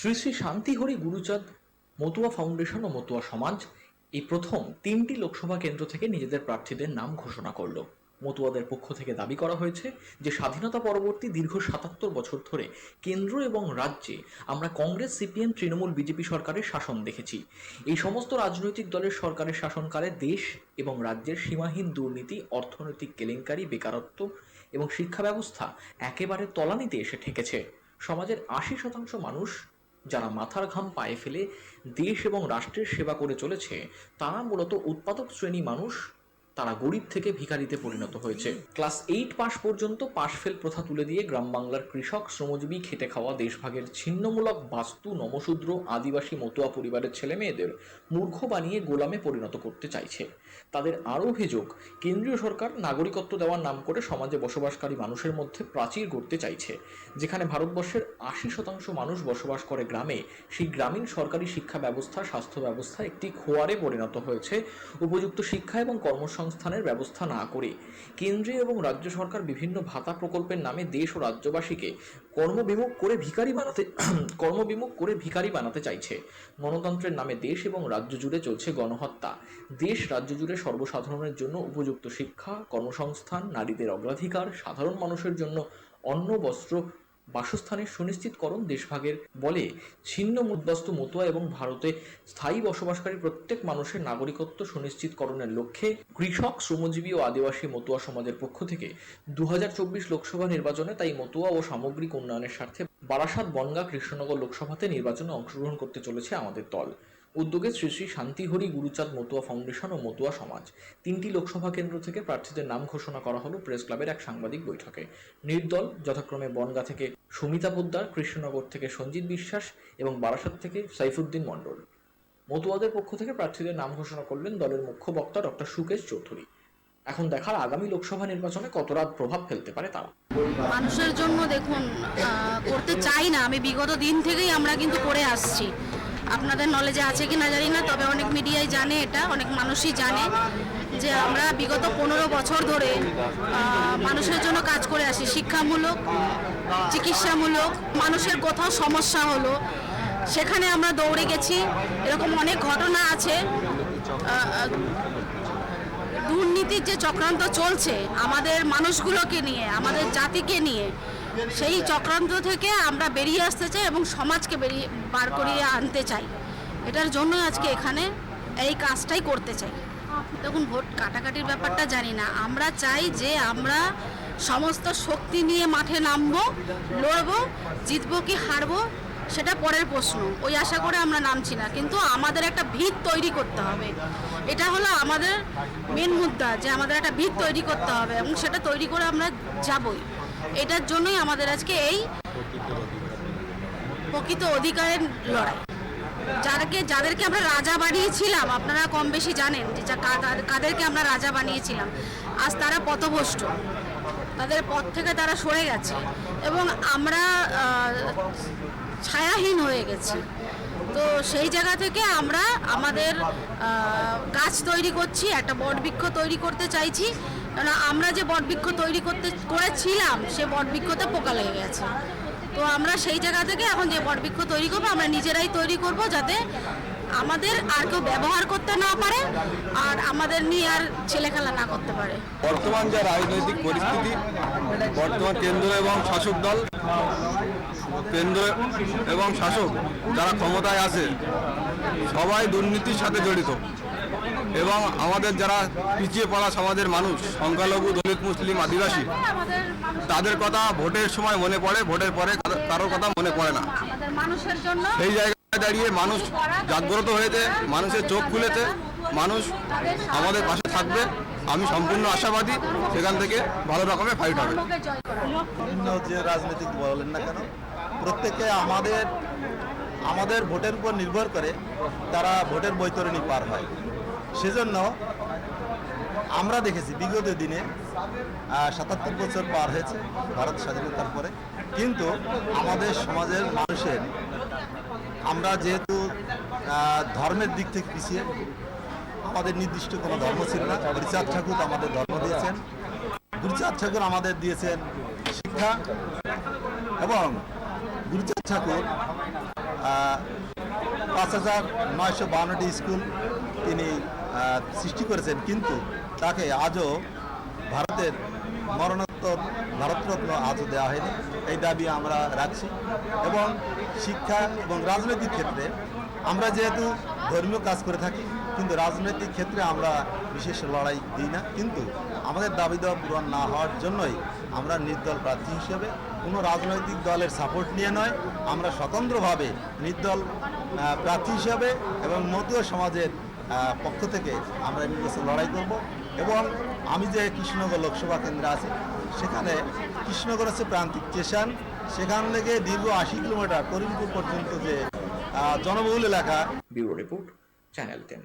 Shri Shri Shantihari Guruchand, Matua foundation ও মতুয়া সমাজ এই প্রথম তিনটি লোকসভা কেন্দ্র থেকে নিজেদের প্রার্থীদের নাম ঘোষণা করল। মতুয়াদের পক্ষ থেকে দাবি করা হয়েছে যে, স্বাধীনতা পরবর্তী দীর্ঘ সাতাত্তর বছর ধরে কেন্দ্র এবং রাজ্যে আমরা কংগ্রেস, সিপিএম, তৃণমূল, বিজেপি সরকারের শাসন দেখেছি। এই সমস্ত রাজনৈতিক দলের সরকারের শাসনকালে দেশ এবং রাজ্যের সীমাহীন দুর্নীতি, অর্থনৈতিক কেলেঙ্কারি, বেকারত্ব এবং শিক্ষা ব্যবস্থা একেবারে তলানিতে এসে ঠেকেছে। সমাজের আশি শতাংশ মানুষ যারা মাথার ঘাম পায়ে ফেলে দেশ এবং রাষ্ট্রের সেবা করে চলেছে, তারা মূলত উৎপাদক শ্রেণি মানুষ তারা গরিব থেকে ভিখারিতে পরিণত হয়েছে। ক্লাস এইট পাস পর্যন্ত পাশ ফেল প্রথা তুলে দিয়ে গ্রাম বাংলার কৃষক, শ্রমজীবী, খেটে খাওয়া দেশভাগের ছিন্নমূলক বাস্তু, নমশূদ্র, আদিবাসী, মতুয়া পরিবারের ছেলে মেয়েদের মূর্খ বানিয়ে গোলামে পরিণত করতে চাইছে। তাদের আরও অভিযোগ, কেন্দ্রীয় সরকার নাগরিকত্ব দেওয়ার নাম করে সমাজে বসবাসকারী মানুষের মধ্যে প্রাচীর গড়তে চাইছে। যেখানে ভারতবর্ষের আশি শতাংশ মানুষ বসবাস করে গ্রামে, সেই গ্রামীণ সরকারি শিক্ষা ব্যবস্থা, স্বাস্থ্য ব্যবস্থা একটি খোয়ারে পরিণত হয়েছে। উপযুক্ত শিক্ষা এবং কর্মসংস্থানের ব্যবস্থা না করে কেন্দ্রীয় এবং রাজ্য সরকার বিভিন্ন ভাতা প্রকল্পের নামে দেশ ও রাজ্যবাসীকে কর্মবিমুখ করে ভিখারি বানাতে কর্মবিমুখ করে ভিখারি বানাতে চাইছে। গণতন্ত্রের নামে দেশ এবং রাজ্য জুড়ে চলছে গণহত্যা। দেশ রাজ্য জুড়ে সর্বসাধারণের জন্য উপযুক্ত শিক্ষা, কর্মসংস্থান, নারীদের অগ্রাধিকার, সাধারণ মানুষের জন্য অন্ন, বস্ত্র বাসস্থানের সুনিশ্চিতকরণ দেশভাগের বলে ছিন্ন মুদ্রাস্ত মতুয়া এবং ভারতে স্থায়ী বসবাসকারী প্রত্যেক মানুষের নাগরিকত্ব সুনিশ্চিতকরণের লক্ষ্যে কৃষক, শ্রমজীবী ও আদিবাসী মতুয়া সমাজের পক্ষ থেকে দু হাজার চব্বিশ লোকসভা নির্বাচনে তাই মতুয়া ও সামগ্রিক উন্নয়নের স্বার্থে বারাসাত বনগা কৃষ্ণনগর লোকসভাতে নির্বাচনে অংশগ্রহণ করতে চলেছে আমাদের দল। উদ্যোগে শ্রী শ্রী শান্তিহরি গুরুচাঁদ মতুয়া ফাউন্ডেশন ও মতুয়া সমাজ তিনটি লোকসভা কেন্দ্র থেকে প্রার্থীদের নাম ঘোষণা করা হলো প্রেস ক্লাবের এক সাংবাদিক বৈঠকে। নির্দল, যথাক্রমে বনগা থেকে সুমিতা পোদ্দার, কৃষ্ণনগর থেকে সঞ্জিত বিশ্বাস এবং বারাসাত থেকে সাইফুদ্দিন মণ্ডল। মতুয়াদের পক্ষ থেকে প্রার্থীদের নাম ঘোষণা করলেন দলের মুখ্য বক্তা ডক্টর সুকেশ চৌধুরী। এখন দেখার আগামী লোকসভা নির্বাচনে কতটা প্রভাব ফেলতে পারে তারা? মানুষের জন্য দেখুন করতে চাই না। আমি বিগত দিন থেকেই আমরা কিন্তু করে আসছি। আপনাদের নলেজে আছে কি না জানি না, তবে অনেক মিডিয়ায় জানে এটা, অনেক মানুষই জানে যে আমরা বিগত পনেরো বছর ধরে মানুষের জন্য কাজ করে আসি। শিক্ষামূলক, চিকিৎসামূলক, মানুষের কোথাও সমস্যা হলো, সেখানে আমরা দৌড়ে গেছি। এরকম অনেক ঘটনা আছে। দুর্নীতির যে চক্রান্ত চলছে, আমাদের মানুষগুলোকে নিয়ে, আমাদের জাতিকে নিয়ে সেই চক্রান্ত থেকে আমরা বেরিয়ে আসতে চাই এবং সমাজকে বেরিয়ে বার করিয়ে আনতে চাই। এটার জন্য আজকে এখানে এই কাজটাই করতে চাই। দেখুন, ভোট কাটাকাটির ব্যাপারটা জানি না। আমরা চাই যে আমরা সমস্ত শক্তি নিয়ে মাঠে নামবো, লড়বো, জিতবো কি হারবো, সেটা পরের প্রশ্ন। ওই আশা করে আমরা নামছি না। কিন্তু আমাদের একটা ভিত তৈরি করতে হবে। এটা হলো আমাদের মেন মুদ্রা, যে আমাদের একটা ভিত তৈরি করতে হবে এবং সেটা তৈরি করে আমরা যাবই। এটার জন্যই আমাদের আজকে এই প্রকৃত অধিকারের লড়াই। যাদেরকে যাদেরকে আমরা রাজা বানিয়েছিলাম, আপনারা কম বেশি জানেন যে যা- কাদের- কাদেরকে আমরা রাজা বানিয়েছিলাম। আজ তারা পথভ্রষ্ট। তাদের পথ থেকে তারা সরে গেছে এবং আমরা ছায়াহীন হয়ে গেছি। তো সেই জায়গা থেকে আমরা আমাদের গাছ তৈরি করছি, একটা বটবৃক্ষ তৈরি করতে চাইছি। কারণ আমরা যে বটবৃক্ষ তৈরি করতে করেছিলাম, সে বটবৃক্ষতে পোকা লেগে গেছে। তো আমরা সেই জায়গা থেকে এখন যে বটবৃক্ষ তৈরি করব, আমরা নিজেরাই তৈরি করব যাতে আমাদের আর কেউ ব্যবহার করতে না পারে আর আমাদের নিয়ে আর ছেলেখেলা না করতে পারে। বর্তমান যে রাজনৈতিক পরিস্থিতি, বর্তমান কেন্দ্র এবং শাসক দল, কেন্দ্র এবং শাসক যারা ক্ষমতায় আছে, সবাই দুর্নীতির সাথে জড়িত। এবং আমাদের যারা পিছিয়ে পড়া সমাজের মানুষ, সংখ্যালঘু, দলিত, মুসলিম, আদিবাসী, তাদের কথা ভোটের সময় মনে পড়ে, ভোটের পরে কারো- কারোর কথা মনে পড়ে না। সেই জায়গায় দাঁড়িয়ে মানুষ জাগ্রত হয়েছে, মানুষের চোখ খুলেছে, মানুষ আমাদের পাশে থাকবে। আমি সম্পূর্ণ আশাবাদী, সেখান থেকে ভালো রকমের ফাইট হবে। যে রাজনৈতিক বলেন না কেন, প্রত্যেকে আমাদের আমাদের ভোটের উপর নির্ভর করে তারা ভোটের বৈতরণী পার হয়। সেজন্য আমরা দেখেছি বিগত দিনে সাতাত্তর বছর পার হয়েছে ভারত স্বাধীনতার পরে। কিন্তু আমাদের সমাজের মানুষের, আমরা যেহেতু ধর্মের দিক থেকে পিছিয়ে, আমাদের নির্দিষ্ট কোনো ধর্ম ছিল না। হরিচাঁদ ঠাকুর আমাদের ধর্ম দিয়েছেন। গুরুচাঁদ ঠাকুর আমাদের দিয়েছেন শিক্ষা এবং গুরুচাঁদ ঠাকুর পাঁচ হাজার নয়শো বাউন্নটি স্কুল তিনি সৃষ্টি করেছেন, কিন্তু তাকে আজও ভারতের মরণোত্তর ভারতরত্ন আজও দেওয়া হয়নি। এই দাবি আমরা রাখছি। এবং শিক্ষা এবং রাজনৈতিক ক্ষেত্রে আমরা যেহেতু ধর্মীয় কাজ করে থাকি, কিন্তু রাজনৈতিক ক্ষেত্রে আমরা বিশেষ লড়াই দিই না। কিন্তু আমাদের দাবি দেওয়া পূরণ না হওয়ার জন্যই আমরা নির্দল প্রার্থী হিসেবে কোনো রাজনৈতিক দলের সাপোর্ট নিয়ে নয়, আমরা স্বতন্ত্রভাবে নির্দল প্রার্থী হিসেবে এবং মতীয় সমাজের পক্ষ থেকে আমরা এই নির্বাচন লড়াই করব এবং আমি যে কৃষ্ণনগর লোকসভা কেন্দ্রে আছি, সেখানে কৃষ্ণনগর আছে প্রান্তিক স্টেশন। সেখান থেকে দীর্ঘ আশি কিলোমিটার করিমপুর পর্যন্ত যে জনবহুল এলাকা। Bureau report, channel ten.